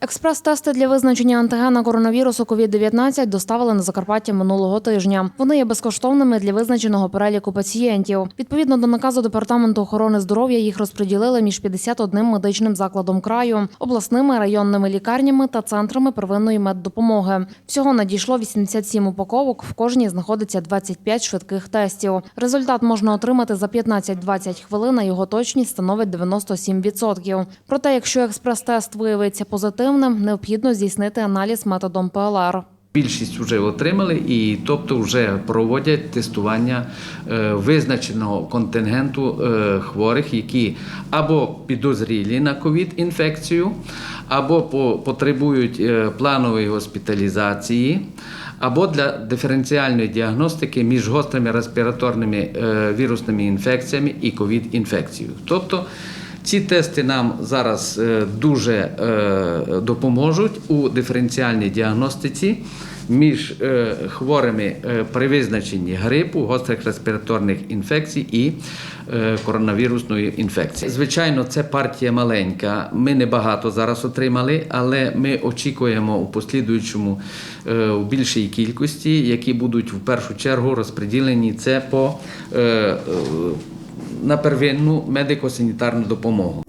Експрес-тести для визначення антигена коронавірусу COVID-19 доставили на Закарпаття минулого тижня. Вони є безкоштовними для визначеного переліку пацієнтів. Відповідно до наказу департаменту охорони здоров'я їх розподілили між 51 медичним закладом краю, обласними районними лікарнями та центрами первинної меддопомоги. Всього надійшло 87 упаковок. В кожній знаходиться 25 швидких тестів. Результат можна отримати за 15-20 хвилин. а Його точність становить 97%. Проте, якщо експрес-тест виявиться позитивним, необхідно здійснити аналіз методом ПЛР. Більшість вже отримали, і тобто вже проводять тестування е, визначеного контингенту е, хворих, які або підозрілі на ковід-інфекцію, або по- потребують е, планової госпіталізації, або для диференціальної діагностики між гострими респіраторними вірусними інфекціями і ковід-інфекцією. Тобто ці тести нам зараз е, дуже е, допоможуть у диференціальній діагностиці між е, хворими при визначенні грипу, гострих респіраторних інфекцій і коронавірусної інфекції. Звичайно, це партія маленька. Ми небагато зараз отримали, але ми очікуємо у послідуючому у більшій кількості, які будуть в першу чергу розподілені це по на первинну медико-санітарну допомогу.